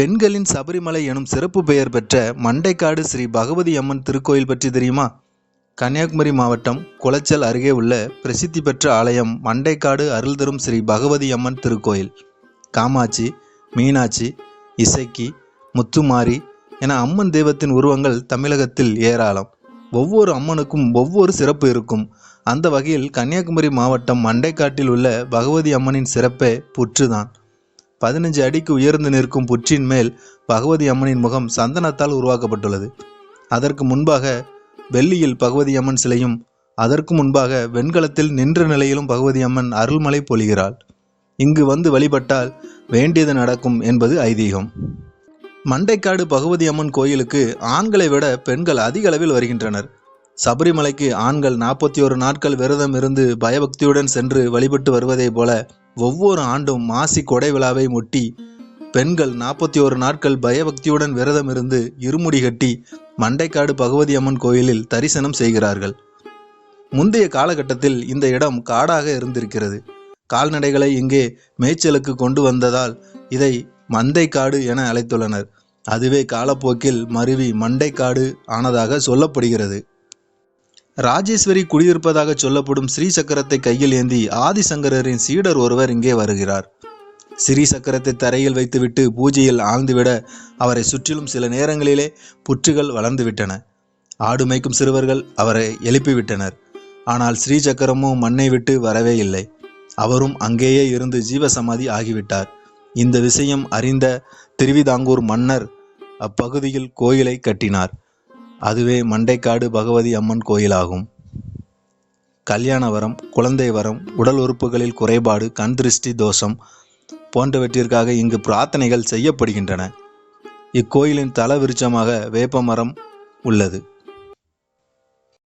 பெண்களின் சபரிமலை எனும் சிறப்பு பெயர் பெற்ற மண்டைக்காடு ஸ்ரீ பகவதி அம்மன் திருக்கோயில் பற்றி தெரியுமா? கன்னியாகுமரி மாவட்டம் குளச்சல் அருகே உள்ள பிரசித்தி பெற்ற ஆலயம் மண்டைக்காடு அருள் தரும் ஸ்ரீ பகவதி அம்மன் திருக்கோயில். காமாட்சி மீனாட்சி இசக்கி முத்துமாரி என அம்மன் தெய்வத்தின் உருவங்கள் தமிழகத்தில் ஏராளம். ஒவ்வொரு அம்மனுக்கும் ஒவ்வொரு சிறப்பு இருக்கும். அந்த வகையில் கன்னியாகுமரி மாவட்டம் மண்டைக்காட்டில் உள்ள பகவதி அம்மனின் சிறப்பே புற்றுதான். பதினஞ்சு அடிக்கு உயர்ந்து நிற்கும் புற்றின் மேல் பகவதி அம்மனின் முகம் சந்தனத்தால் உருவாக்கப்பட்டுள்ளது. அதற்கு முன்பாக வெள்ளியில் பகவதி அம்மன் சிலையும் அதற்கு முன்பாக வெண்கலத்தில் நின்ற நிலையிலும் பகவதி அம்மன் அருள்மலை பொழிகிறாள். இங்கு வந்து வழிபட்டால் வேண்டியது நடக்கும் என்பது ஐதீகம். மண்டைக்காடு பகவதி அம்மன் கோயிலுக்கு ஆண்களை விட பெண்கள் அதிக அளவில் வருகின்றனர். சபரிமலைக்கு ஆண்கள் நாற்பத்தி ஒரு நாட்கள் விரதம் இருந்து பயபக்தியுடன் சென்று வழிபட்டு வருவதைப் போல ஒவ்வொரு ஆண்டும் மாசி கொடை விழாவை முட்டி பெண்கள் நாற்பத்தி ஒரு நாட்கள் பயபக்தியுடன் விரதம் இருந்து இருமுடி கட்டி மண்டைக்காடு பகவதி அம்மன் கோயிலில் தரிசனம் செய்கிறார்கள். முந்தைய காலகட்டத்தில் இந்த இடம் காடாக இருந்திருக்கிறது. கால்நடைகளை இங்கே மேய்ச்சலுக்கு கொண்டு வந்ததால் இதை மந்தைக்காடு என அழைத்துள்ளனர். அதுவே காலப்போக்கில் மருவி மண்டைக்காடு ஆனதாக சொல்லப்படுகிறது. ராஜேஸ்வரி குடியிருப்பதாக சொல்லப்படும் ஸ்ரீ சக்கரத்தை கையில் ஏந்தி ஆதிசங்கரரின் சீடர் ஒருவர் இங்கே வருகிறார். ஸ்ரீ சக்கரத்தை தரையில் வைத்துவிட்டு பூஜையில் ஆழ்ந்துவிட அவரை சுற்றிலும் சில நேரங்களிலே புற்றுகள் வளர்ந்துவிட்டன. ஆடு மேய்க்கும் சிறுவர்கள் அவரை எழுப்பிவிட்டனர். ஆனால் ஸ்ரீ சக்கரமும் மண்ணை விட்டு வரவே இல்லை. அவரும் அங்கேயே இருந்து ஜீவசமாதி ஆகிவிட்டார். இந்த விஷயம் அறிந்த திருவிதாங்கூர் மன்னர் அப்பகுதியில் கோயிலை கட்டினார். அதுவே மண்டைக்காடு பகவதி அம்மன் கோயிலாகும். கல்யாண வரம் குழந்தை வரம் உடல் உறுப்புகளில் குறைபாடு கண் திருஷ்டி தோஷம் போன்றவற்றிற்காக இங்கு பிரார்த்தனைகள் செய்யப்படுகின்றன. இக்கோயிலின் தல விருட்சமாக வேப்பமரம் உள்ளது.